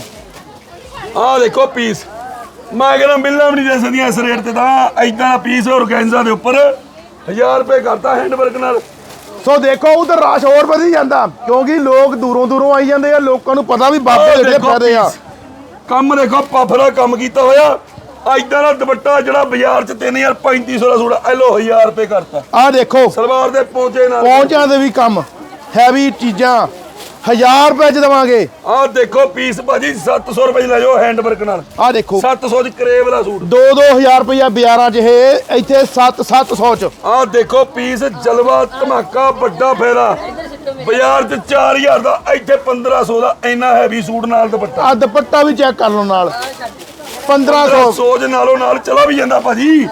ਆਹ ਦੇਖੋ ਪੀਸ ਮੈਂ ਕਹਿੰਦਾ ਮਿਲਣਾ ਵੀ ਨਹੀਂ ਦੇ ਸਕਦੀਆਂ ਇਸ ਰੇਟ ਤੇ ਤਾਂ ਐਦਾਂ ਦਾ ਪੀਸ ਔਰਗੈਂਜ਼ਾ ਦੇ ਉੱਪਰ। 1000 ਰੁਪਏ ਕਰਤਾ ਹੈਂਡ ਵਰਕ ਨਾਲ। ਸੋ ਦੇਖੋ ਉਧਰ ਰਸ਼ ਹੋਰ ਵਧੀ ਜਾਂਦਾ ਕਿਉਂਕਿ ਲੋਕ ਦੂਰੋਂ ਦੂਰੋਂ ਆਈ ਜਾਂਦੇ ਆ ਲੋਕਾਂ ਨੂੰ ਪਤਾ ਵੀ ਬਾਬੇ ਜਿਹੜੇ ਫਾਇਦੇ ਆ। ਕੰਮ ਦੇਖੋ ਪਫਰਾ ਕੰਮ ਕੀਤਾ ਹੋਇਆ। ਐਦਾਂ ਦਾ ਦੁਪੱਟਾ ਜਿਹੜਾ ਬਾਜ਼ਾਰ 'ਚ 3000 3500 ਦਾ ਸੂਟ ਐ ਲੋ 1000 ਰੁਪਏ ਕਰਤਾ। ਆਹ ਦੇਖੋ ਸਲਵਾਰ ਦੇ ਪਹੁੰਚੇ ਨਾਲ। ਪਹੁੰਚਾਂ ਦੇ ਵੀ ਕੰਮ ਹੈਵੀ ਚੀਜ਼ਾਂ। 1000 ਰੁਪਏ ਚ ਦਵਾਂਗੇ। ਆਹ ਦੇਖੋ ਪੀਸ ਭਾਜੀ 700 ਰੁਪਏ ਲੈ ਜਾਓ ਹੈਂਡ ਵਰਕ ਨਾਲ। ਆਹ ਦੇਖੋ। 700 ਚ ਕਰੇਵ ਦਾ ਸੂਟ 2-2000 ਰੁਪਇਆ ਬਾਜ਼ਾਰਾਂ 'ਚ ਇਹ ਇੱਥੇ 7-700 ਚ। ਆਹ ਦੇਖੋ ਪੀਸ ਜਲਵਾ ਧਮਾਕਾ ਵੱਡਾ ਫੇਰਾ ਬਾਜ਼ਾਰ 'ਚ 4000 ਦਾ ਇੱਥੇ 1500 ਦਾ ਇੰਨਾ ਹੈਵੀ ਸੂਟ ਨਾਲ ਦੁਪੱਟਾ। ਆ ਦੁਪੱਟਾ ਵੀ ਚੈੱਕ ਕਰ ਲਓ ਨਾਲ। 1500 ਸੋਜ ਨਾਲੋਂ ਨਾਲ ਚਲਾ ਵੀ ਜਾਂਦਾ ਭਾਜੀ।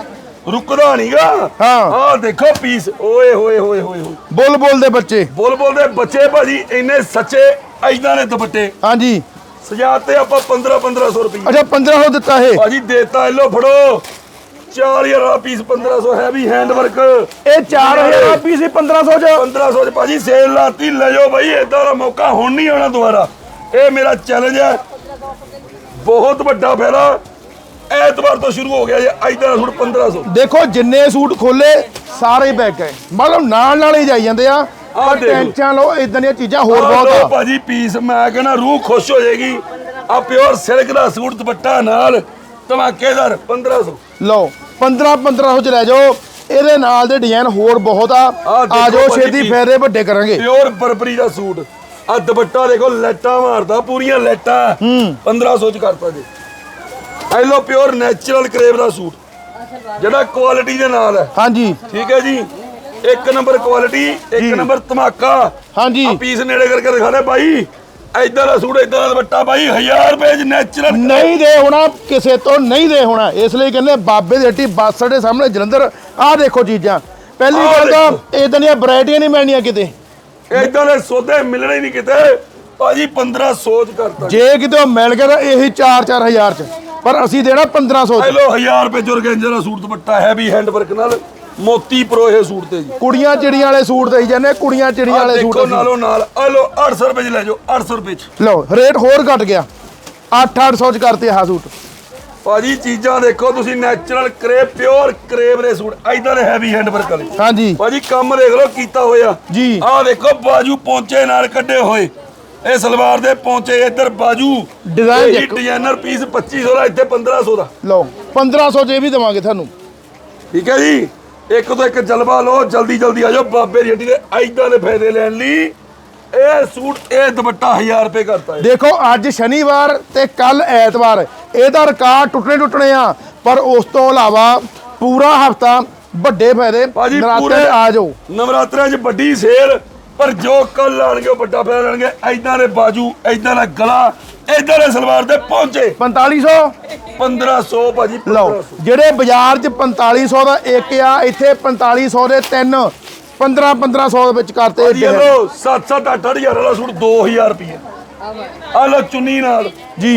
ਰੁਕਦਾ ਨਹੀਂਗਾ ਹਾਂ। ਆਹ ਦੇਖੋ ਪੀਸ। ਓਏ ਹੋਏ ਹੋਏ ਹੋਏ ਹੋਏ। ਬੁੱਲ ਬੁੱਲ ਦੇ ਬੱਚੇ। ਬੋਲ ਬੋਲਦੇ ਬੱਚੇ ਭਾਜੀ ਇੰਨੇ ਸੱਚੇ ਐਦਾਂ ਦੇ ਦੁਪੱਟੇ। ਹਾਂਜੀ। ਸਜਾਤੇ ਆਪਾਂ 15 1500 ਰੁਪਏ ਅੱਛਾ 1500 ਦਿੱਤਾ ਇਹ। ਭਾਜੀ ਦੇਤਾ ਲੋ ਫੜੋ। 4000 ਦਾ ਪੀਸ 1500 ਹੈਵੀ ਹੈਂਡ ਵਰਕ ਇਹ 4000 ਦਾ ਪੀਸ 1500 ਚ। 1500 ਚ ਭਾਜੀ ਸੇਲ ਲਾਤੀ। ਲੈ ਜਾਓ ਭਾਈ ਏਦਾਂ ਦਾ ਮੌਕਾ ਹੁਣ ਨਹੀਂ ਆਉਣਾ ਦੁਬਾਰਾ। ਇਹ ਮੇਰਾ ਚੈਲੰਜ ਹੈ। ਬਹੁਤ ਵੱਡਾ ਫੈਲਾ ਐਤਵਾਰ ਤੋਂ ਸ਼ੁਰੂ ਹੋ ਗਿਆ ਜੇ ਐਦਾਂ ਦਾ ਸੂਟ 1500 ਦੇਖੋ ਜਿੰਨੇ ਸੂਟ ਖੋਲੇ ਸਾਰੇ ਬੈਕ ਗਏ ਮਤਲਬ ਨਾਲ ਨਾਲ ਹੀ ਜਾਈ ਜਾਂਦੇ ਆ। ਪਰ। ਟੈਨਸ਼ਨ ਲਓ ਇਦਾਂ ਦੀਆਂ ਚੀਜ਼ਾਂ ਹੋਰ ਬਹੁਤ ਆ। ਭਾਜੀ ਪੀਸ ਮੈਂ ਕਹਿੰਦਾ ਰੂਹ ਖੁਸ਼ ਹੋ ਜਾਏਗੀ। ਆ ਪਿਓਰ ਸਿਲਕ ਦਾ ਸੂਟ ਦੁਪੱਟਾ ਨਾਲ ਧਮਾਕੇਦਾਰ 1500 ਲਓ 15 1500 ਚ ਲੈ ਜਾਓ। ਇਹਦੇ ਨਾਲ ਦੇ ਡਿਜ਼ਾਈਨ ਹੋਰ ਬਹੁਤ ਆ। ਆ ਜਾਓ ਛੇਤੀ ਫੇਰੇ ਵੱਡੇ ਕਰਾਂਗੇ। ਪਿਓਰ ਬਰਬਰੀ ਦਾ ਸੂਟ। ਆ ਦੁਪੱਟਾ ਦੇਖੋ ਲੈਟਾਂ ਮਾਰਦਾ ਪੂਰੀਆਂ ਲੈਟਾਂ। 1500 ਚ ਕਰਤਾ ਜੀ। ਐ ਲੋ ਪਿਓਰ ਨੈਚੁਰਲ ਕਰੇਵ ਦਾ ਸੂਟ। ਜਿਹੜਾ ਕੁਆਲਿਟੀ ਦੇ ਨਾਲ ਹੈ। ਹਾਂਜੀ। ਠੀਕ ਹੈ ਜੀ? ਇੱਕ ਨੰਬਰ ਕੁਆਲਿਟੀ ਇੱਕ ਨੰਬਰ ਧਮਾਕਾ। ਹਾਂਜੀ। ਆ ਪੀਸ ਨੇੜੇ ਕਰਕੇ ਦਿਖਾ ਦੇ ਬਾਈ। ਐਦਾਂ ਦਾ ਸੂਟ ਐਦਾਂ ਦਾ ਦੁਪੱਟਾ ਬਾਈ। 1000 ਰੁਪਏ ਚ ਨੈਚੁਰਲ ਨਹੀਂ ਦੇ ਹੋਣਾ ਕਿਸੇ ਤੋਂ ਨਹੀਂ ਦੇ ਹੋਣਾ। ਇਸ ਲਈ ਕਹਿੰਦੇ ਬਾਬੇ ਦੀ ਹੱਟੀ ਬੱਸ ਦੇ ਸਾਹਮਣੇ। ਜਲੰਧਰ ਆਹ ਦੇਖੋ ਚੀਜ਼ਾਂ। ਪਹਿਲੀ ਗੱਲ ਤਾਂ। ਇਦਾਂ ਦੀਆਂ ਵੈਰਾਈਟੀਆਂ ਨਹੀਂ ਮਿਲਣੀਆਂ ਕਿਤੇ। ਇਦਾਂ ਦੇ ਸੌਦੇ ਮਿਲਣੇ ਹੀ ਨਹੀਂ ਕਿਤੇ। ਭਾਜੀ 1500 ਚ ਕਰਤਾ ਜੇ ਕਿਤੇ ਉਹ ਮਿਲ ਗਿਆ ਤਾਂ ਇਹੀ 4-4000 ਚ। ਪਰ ਅਸੀਂ ਦੇਣਾ 1500 ਚ। ਹੈਲੋ 1000 ਰੁਪਏ ਜੁਰਗੰਜਰ ਦਾ suit dupatta heavy hand work ਨਾਲ ਮੋਤੀ ਪਰੋ ਇਹ ਸੂਟ ਤੇ ਜੀ। ਕੁੜੀਆਂ ਚਿੜੀਆਂ ਵਾਲੇ ਸੂਟ ਦੇਈ ਜਾਂਦੇ ਕੁੜੀਆਂ ਚਿੜੀਆਂ ਵਾਲੇ ਸੂਟ ਦੇਖੋ। ਨਾਲੋਂ ਨਾਲ ਆ ਲੋ 800 ਰੁਪਏ ਚ ਲੈ ਜਾਓ 800 ਰੁਪਏ ਚ। ਲਓ ਰੇਟ ਹੋਰ ਘਟ ਗਿਆ। 8-800 ਚ ਕਰਤੇ ਆਹ ਸੂਟ। ਭਾਜੀ ਚੀਜ਼ਾਂ ਦੇਖੋ ਤੁਸੀਂ ਨੈਚੁਰਲ ਕਰੇਪ ਪਿਓਰ ਕਰੇਪ ਦੇ ਸੂਟ ਐਦਾਂ ਦੇ ਹੈਵੀ ਹੈਂਡ ਵਰਕ ਵਾਲੇ। ਹਾਂਜੀ। ਭਾਜੀ ਕੰਮ ਦੇਖ ਲਓ ਕੀਤਾ ਹੋਇਆ। ਜੀ। ਆਹ ਦੇਖੋ ਬਾਜੂ ਪੌਂਚੇ ਨਾਲ ਕੱਢੇ ਹੋਏ। ਇਹ ਸਲਵਾਰ ਦੇ ਪੌਂਚੇ ਇੱਧਰ ਬਾਜੂ। ਇਹ ਦੇਖੋ। ਡਿਜ਼ਾਈਨਰ ਪੀਸ 2500 ਦਾ ਇੱਥੇ 1500 ਦਾ। ਲਓ 1500 ਚ ਇਹ ਵੀ ਦੇਵਾਂਗੇ ਤੁਹਾਨੂੰ। ਠੀਕ ਹੈ ਜੀ? ਇੱਕ ਤੋਂ ਇੱਕ ਜਲਵਾ ਲਓ ਜਲਦੀ ਜਲਦੀ ਆ ਜਾਓ। ਬਾਬੇ ਦੀ ਹੱਟੀ ਦੇ ਐਦਾਂ ਦੇ ਫਾਇਦੇ ਲੈਣ ਲਈ ਇਹ ਸੂਟ ਇਹ ਦੁਪੱਟਾ 1000 ਰੁਪਏ ਕਰਤਾ ਹੈ ਦੇਖੋ ਅੱਜ ਸ਼ਨੀਵਾਰ ਤੇ ਕੱਲ ਐਤਵਾਰ। ਇਹਦਾ ਰਿਕਾਰਡ ਟੁੱਟਣੇ ਟੁੱਟਣੇ ਆ ਪਰ ਉਸ ਤੋਂ ਇਲਾਵਾ ਪੂਰਾ ਹਫਤਾ ਵੱਡੇ ਫਾਇਦੇ। ਨਰਾਤੇ ਆ ਜਾਓ। ਨਵਰਾਤਰਿਆਂ 'ਚ ਵੱਡੀ ਸੇਲ। ਪਰ ਜੋ ਕੱਲ ਆਣਗੇ ਉਹ ਵੱਡਾ ਫਾਇਦਾ ਲੈਣਗੇ ਐਦਾਂ ਦੇ ਬਾਜੂ ਐਦਾਂ ਦਾ ਗਲਾ ਐਦਾਂ ਦੇ ਸਲਵਾਰ ਦੇ ਪਹੁੰਚੇ 4500 1500 ਭਾਜੀ ਲਓ 1500 ਜਿਹੜੇ ਬਾਜ਼ਾਰ 'ਚ 4500 ਦਾ ਇੱਕ ਆ ਇੱਥੇ 4500 ਦੇ ਤਿੰਨ। 15 1500 ਦੇ ਵਿੱਚ ਕਰਤੇ ਲੋ 7 7 8 ਹਜ਼ਾਰ ਵਾਲਾ ਸੂਟ 2000 ਰੁਪਏ ਆ ਲੋ ਚੁੰਨੀ ਨਾਲ। ਜੀ।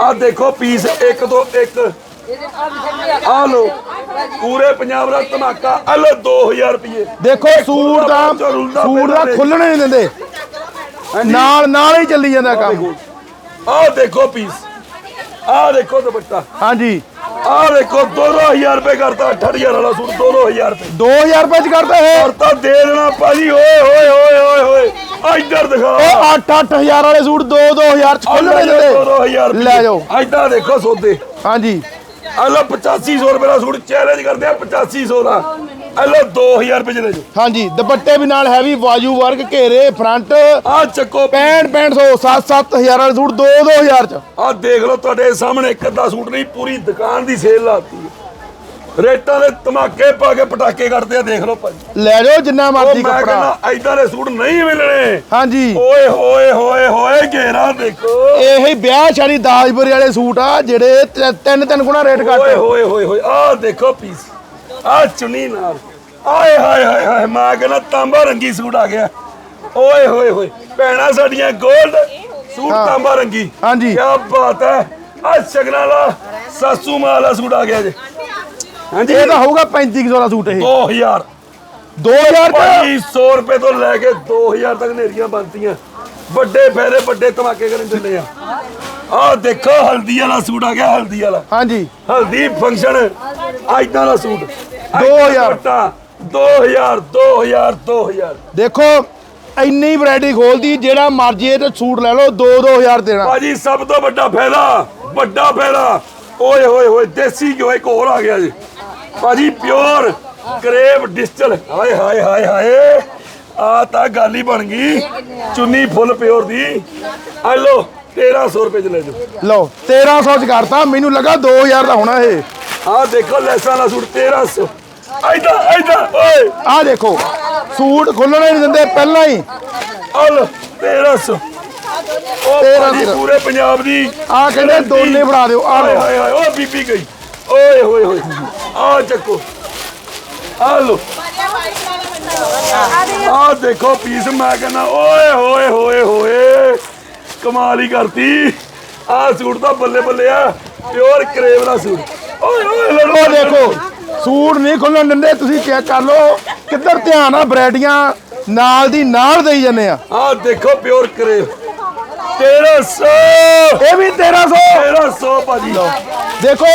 ਆ ਦੇਖੋ ਪੀਸ ਇੱਕ ਤੋਂ ਇੱਕ। ਆ ਲੋ ਪੂਰੇ ਪੰਜਾਬ ਦਾ ਧਮਾਕਾ ਆ ਲੋ 2000 ਰੁਪਏ ਦੇਖੋ ਸੂਟ ਦਾ ਸੂਟ ਦਾ ਖੁੱਲਣੇ ਨਹੀਂ ਦਿੰਦੇ। ਨਾਲ ਨਾਲ ਹੀ ਚੱਲੀ ਜਾਂਦਾ ਕੰਮ। ਆ ਦੇਖੋ ਪੀਸ। ਆ ਦੇਖੋ ਦੁਪੱਟਾ। ਹਾਂਜੀ। ਆ ਦੇਖੋ 2000 ਰੁਪਏ ਕਰਤਾ 8000 ਵਾਲਾ ਸੂਟ 2000 ਰੁਪਏ। 2000 ਰੁਪਏ ਚ ਕਰਦਾ ਇਹ। ਔਰ ਤਾਂ ਦੇ ਦੇਣਾ ਭਾਜੀ ਓਏ ਹੋਏ ਹੋਏ ਹੋਏ ਹੋਏ ਆ ਇੱਧਰ ਦਿਖਾ। ਉਹ 8-8000 ਵਾਲੇ ਸੂਟ 2-2000 ਚ ਖੁੱਲਣੇ ਦਿੰਦੇ। 2000 ਲੈ ਜਾਓ। ਐਦਾਂ ਦੇਖੋ ਸੌਦੇ। ਹਾਂਜੀ। ਆ ਲੋ 8500 ਰੁਪਏ ਦਾ ਸੂਟ ਚੈਲੰਜ ਕਰਦੇ ਆ 8500 ਦਾ। ਆ ਲੋ 2000 ਰੁਪਏ ਲੈ ਜਾਓ ਹਾਂਜੀ ਦੁਪੱਟੇ ਵੀ ਨਾਲ ਹੈਵੀ ਵਾਜੂ ਵਰਕ ਘੇਰੇ ਫਰੰਟ ਆ ਚੱਕੋ। 65 6500 7-7000 ਵਾਲੇ ਸੂਟ 2-2000 ਚ। ਆ ਦੇਖ ਲਓ ਤੁਹਾਡੇ ਸਾਹਮਣੇ ਇੱਕ ਅੱਧਾ ਸੂਟ ਨਹੀਂ ਪੂਰੀ ਦੁਕਾਨ ਦੀ ਸੇਲ ਲਾਤੀ ਰੇਟਾਂ ਦੇ ਧਮਾਕੇ ਪਾ ਕੇ ਪਟਾਕੇ ਕੱਢਦੇ ਆ ਦੇਖ ਲਓ ਭਾਜੀ ਲੈ ਜਾਓ ਜਿੰਨਾ ਉਹ ਮਰਜ਼ੀ ਮੈਂ ਕੱਪੜਾ। ਕਹਿੰਦਾ ਐਦਾਂ ਦੇ ਸੂਟ ਨਹੀਂ ਮਿਲਣੇ। ਹਾਂਜੀ। ਓਏ ਹੋਏ ਹੋਏ ਹੋਏ ਘੇਰਾ ਦੇਖੋ। ਇਹੀ ਵਿਆਹ ਸ਼ਾਦੀ ਦਾਜਪੁਰ ਵਾਲੇ ਸੂਟ ਆ ਜਿਹੜੇ ਤ- ਤਿੰਨ ਤਿੰਨ ਗੁਣਾ ਰੇਟ ਓਏ ਘੱਟ ਹੋਏ ਹੋਏ ਹੋਏ ਆ ਦੇਖੋ ਪੀਸ। ਆ ਚੁੰਨੀ ਨਾਲ। ਆਏ ਹਾਏ ਹਾਏ ਹਾਏ ਮੈਂ ਕਹਿੰਦਾ ਤਾਂਬਾ ਰੰਗੀ ਸੂਟ ਆ ਗਿਆ। ਓਏ ਹੋਏ ਹੋਏ ਭੈਣਾ ਸਾਡੀਆਂ 골ਡ ਸੂਟ। ਤਾਂਬਾ ਰੰਗੀ। ਹਾਂਜੀ। ਕੀ ਬਾਤ ਹੈ। ਆ ਸ਼ਗਨਾਂ ਵਾਲਾ ਸਾਸੂ ਮਾਂ ਵਾਲਾ ਸੂਟ ਆ ਗਿਆ ਜੀ। ਹਾਂਜੀ। ਇਹ ਤਾਂ ਹੋਊਗਾ 3500 ਦਾ ਸੂਟ ਇਹ। 2000 2000 ਚ ਭਾਜੀ 100 ਰੁਪਏ ਤੋਂ ਲੈ ਕੇ 2000 ਤੱਕ ਨੇਰੀਆਂ ਬਣਤੀਆਂ ਵੱਡੇ ਫਾਇਦੇ ਵੱਡੇ ਧਮਾਕੇ ਕਰਨ ਦਿੰਦੇ ਆ। ਆ ਦੇਖੋ ਹਲਦੀ ਵਾਲਾ ਸੂਟ ਆ ਗਿਆ ਹਲਦੀ ਵਾਲਾ। ਹਾਂਜੀ। ਹਲਦੀ ਫੰਕਸ਼ਨ ਐਦਾਂ ਦਾ ਸੂਟ। 2000 2000 2000 2000 ਦੇਖੋ ਇੰਨੀ ਵੈਰਾਈਟੀ ਖੋਲਦੀ ਜਿਹੜਾ ਮਰਜ਼ੀ ਇਹ ਤੇ ਸੂਟ ਲੈ ਲਓ 2-2000 ਦੇਣਾ। ਭਾਜੀ ਸਭ ਤੋਂ ਵੱਡਾ ਫਾਇਦਾ ਵੱਡਾ ਫਾਇਦਾ। ਓਏ ਹੋਏ ਹੋਏ ਦੇਸੀ ਘਿਓ ਇੱਕ ਹੋਰ ਆ ਗਿਆ ਜੀ। ਭਾਜੀ ਪਿਓਰ ਕਰੇਬ ਡਿਸਟਲ ਹਾਏ ਹਾਏ ਹਾਏ ਹਾਏ। ਆ ਤਾਂ ਗੱਲ ਹੀ ਬਣ ਗਈ। ਚੁੰਨੀ ਫੁੱਲ ਪਿਓਰ ਦੀ। ਆ ਲੋ 1300 ਰੁਪਏ ਚ ਲੈ ਜਾਓ। ਲਓ 1300 ਚ ਕਰਤਾ। ਮੈਨੂੰ ਲੱਗਾ 2000 ਦਾ ਹੋਣਾ ਇਹ। ਆ ਦੇਖੋ ਲੈਸਾਂ ਦਾ ਸੂਟ 1300 ਐਦਾਂ ਐਦਾਂ ਓਏ। ਆਹ ਦੇਖੋ ਸੂਟ ਖੁੱਲਣੇ ਨਹੀਂ ਦਿੰਦੇ ਪਹਿਲਾਂ ਹੀ। ਆ ਲੋ 1300 ਉਹ ਭਾਜੀ। ਪੂਰੇ ਪੰਜਾਬ ਦੀ ਆਹ ਕਹਿੰਦੇ ਦੋਨੇ ਫੜਾ ਦਿਓ ਆਹ ਹਾਏ ਹਾਏ ਹਾਏ ਉਹ ਬੀਬੀ ਗਈ। ਓਏ ਹੋਏ ਹੋਏ। ਆ ਚੱਕੋ। ਆ ਲੋ ਆ ਦੇਖੋ ਪੀਸ ਮੈਂ ਕਹਿੰਦਾ ਓਏ ਹੋਏ ਹੋਏ ਹੋਏ। ਕਮਾਲ ਹੀ ਕਰਤੀ। ਆ ਸੂਟ ਤਾਂ ਬੱਲੇ ਬੱਲੇ ਆ ਪਿਓਰ ਕਰੇਵ ਦਾ ਸੂਟ। ਓਏ ਓਏ ਲੜੋ ਦੇਖੋ ਸੂਟ ਨਹੀਂ ਖੁੱਲਣ ਦਿੰਦੇ ਤੁਸੀਂ ਚੈੱਕ ਕਰ ਲਓ ਕਿੱਧਰ ਧਿਆਨ ਆ ਵੈਰਾਈਟੀਆਂ ਨਾਲ ਦੀ ਨਾਲ ਦੇਈ ਜਾਂਦੇ ਆ। ਆ ਦੇਖੋ ਪਿਓਰ ਕਰੇਵ 1300 ਇਹ ਵੀ 1300 1300 ਭਾਜੀ ਦੇਖੋ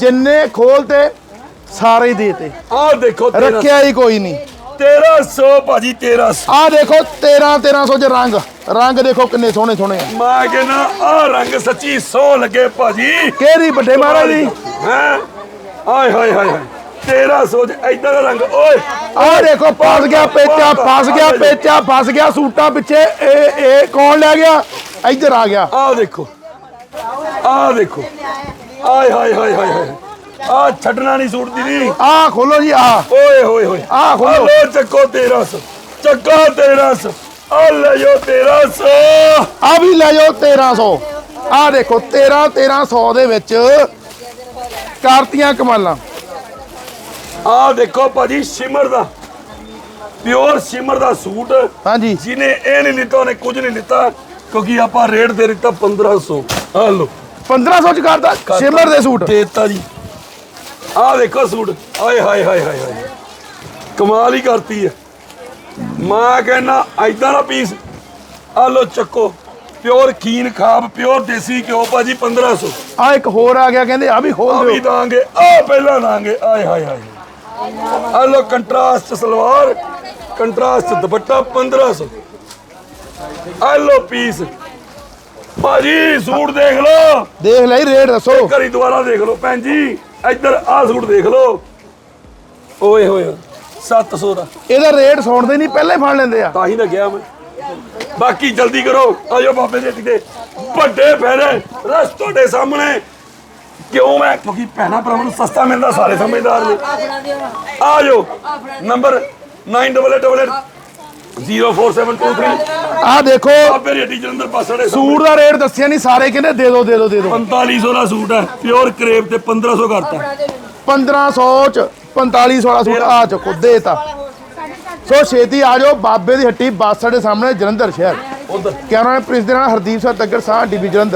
ਜਿੰਨੇ ਖੋਲ ਤੇ ਸਾਰੇ ਹੀ ਦੇਤੇ ਆ ਦੇਖੋ 1300 ਰੱਖਿਆ ਹੀ ਕੋਈ ਨਹੀਂ। 1300 ਭਾਜੀ 1300 ਆਹ ਦੇਖੋ 13 1300 ਚ ਰੰਗ। ਰੰਗ ਦੇਖੋ ਕਿੰਨੇ ਸੋਹਣੇ ਸੋਹਣੇ ਆ। ਮੈਂ ਕਹਿੰਦਾ ਆ ਰੰਗ ਸੱਚੀ ਸੋਹ ਲੱਗੇ ਭਾਜੀ। ਕਿਹੜੀ ਵੱਡੇ ਮਹਾਰਾਜ ਦੀ? ਹੈ? ਆਏ ਹਾਏ ਹਾਏ ਹਾਏ। 1300 ਚ ਐਦਾਂ ਦਾ ਰੰਗ ਓਏ। ਆਹ ਦੇਖੋ ਫਸ ਗਿਆ ਪੇਚਾ ਫਸ ਗਿਆ ਪੇਚਾ ਫਸ ਗਿਆ ਸੂਟਾਂ ਪਿੱਛੇ। ਇਹ ਇਹ ਕੌਣ ਲੈ ਗਿਆ? ਇੱਧਰ ਆ ਗਿਆ। ਆ ਦੇਖੋ। ਆ ਦੇਖੋ। ਆਏ ਹਾਏ ਹਾਏ ਹਾਏ ਹਾਏ। ਆ ਛੱਡਣਾ ਨਹੀਂ ਸੂਟ ਦੀ ਨਹੀਂ ਆਹ ਖੋਲੋ ਜੀ ਆਹ ਓਏ ਹੋਏ ਹੋਏ। ਆਹ ਖੋਲੋ। ਲੋ ਚੱਕੋ 1300 ਚੱਕੋ 1300 ਆ ਲੈ ਜੋ 1300 ਆ ਵੀ ਲੈ ਜਾਓ 1300 ਆਹ ਦੇਖੋ 13 1300 ਦੇ ਵਿੱਚ ਕਾਰਤੀਆਂ ਕਮਾਲਾਂ। ਆਹ ਦੇਖੋ ਭਾਜੀ ਸ਼ਿਮਰ ਦਾ। ਪਿਓਰ ਸ਼ਿਮਰ ਦਾ ਸੂਟ। ਹਾਂਜੀ। ਜਿਹਨੇ ਇਹ ਨਹੀਂ ਲਿੱਤਾ ਉਹਨੇ ਕੁਝ ਨਹੀਂ ਲਿੱਤਾ। ਕਿਉਂਕਿ ਆਪਾਂ ਰੇਟ ਦੇ ਦਿੱਤਾ 1500 ਆ ਲਓ। 1500 ਚ ਕਰਦਾ ਸ਼ਿਮਰ ਦੇ ਸੂਟ। ਦੇਤਾ ਜੀ। ਆਹ ਦੇਖੋ ਸੂਟ। ਆਏ ਹਾਏ ਹਾਏ ਹਾਏ ਹਾਏ। ਕਮਾਲ ਹੀ ਕਰਤੀ ਹੈ। ਮੈਂ ਕਹਿੰਦਾ ਐਦਾਂ ਦਾ ਪੀਸ ਆ ਲੋ ਚੱਕੋ। ਪਿਓਰ ਖੀਨ ਖਾਬ ਪਿਓਰ ਦੇਸੀ ਘਿਓ ਭਾਜੀ 1500 ਆ ਇੱਕ ਹੋਰ ਆ ਗਿਆ ਕਹਿੰਦੇ ਆ ਵੀ ਆ ਖੋਲ ਵੀ ਦਿਓ। ਦਾਂਗੇ ਆ ਪਹਿਲਾਂ ਦਾਂਗੇ। ਆਏ ਹਾਏ ਹਾਏ। ਆ ਲੋ ਕੰਟਰਾਸਟ ਸਲਵਾਰ ਕੰਟਰਾਸਟ ਦੁਪੱਟਾ 1500 ਆ ਲੋ ਪੀਸ ਭਾਜੀ ਸੂਟ ਦੇਖ ਲਓ। ਦੇਖ ਲਈ ਰੇਟ ਦੱਸੋ। ਘਰੀ ਦੁਬਾਰਾ ਦੇਖ ਲਓ ਭੈਣ ਜੀ ਇੱਧਰ ਆਹ ਸੂਟ ਦੇਖ ਲਓ। ਓਏ ਹੋਏ 700 ਦਾ। ਇਹਦਾ ਰੇਟ ਸੁਣਦੇ ਨਹੀਂ ਪਹਿਲੇ ਫੜ ਲੈਂਦੇ ਆ। ਤਾਂ ਹੀ ਲੱਗਿਆ ਮੈਂ। ਬਾਕੀ ਜਲਦੀ ਕਰੋ ਆਜੋ ਬਾਬੇ ਦੇ ਟਿਕੇ ਵੱਡੇ ਫੇਰੇ ਰਸ ਤੁਹਾਡੇ ਸਾਹਮਣੇ। ਕਿਉਂ ਮੈਂ? ਕਿਉਂਕਿ ਭੈਣਾ ਭਰਾਵਾਂ ਨੂੰ ਸਸਤਾ ਮਿਲਦਾ ਸਾਰੇ ਸਮਝਦਾਰ ਨੇ। ਆਜੋ ਨੰਬਰ 9888047223 ਆ ਦੇਖੋ। ਬਾਬੇ ਰੇਡੀ ਜਲੰਧਰ ਪਾਸੜੇ ਸੂਟ ਦਾ ਰੇਟ ਦੱਸਿਆ ਨਹੀਂ ਸਾਰੇ ਕਹਿੰਦੇ ਦੇ ਦਿਓ ਦੇ ਦਿਓ ਦੇ ਦਿਓ 4500 ਦਾ ਸੂਟ ਹੈ ਪਿਓਰ ਕਰੇਪ ਤੇ 1500 ਕਰਤਾ 1500 ਚ 4500 ਵਾਲਾ ਸੂਟ ਆ ਚੁੱਕੋ ਦੇਤਾ ਸੋ ਛੇਤੀ ਆ ਜਾਓ ਬਾਬੇ ਦੀ ਹੱਟੀ ਬੱਸ ਸਾਡੇ ਸਾਹਮਣੇ ਜਲੰਧਰ ਸ਼ਹਿਰ। ਉਧਰ। ਹੈ ਪ੍ਰਿੰਸ ਦੇ ਨਾਲ ਹਰਦੀਪ ਸਿੰਘ ਤੱਕਰ ਸਾਹ ਡੀਬੀ ਜਲੰਧਰ।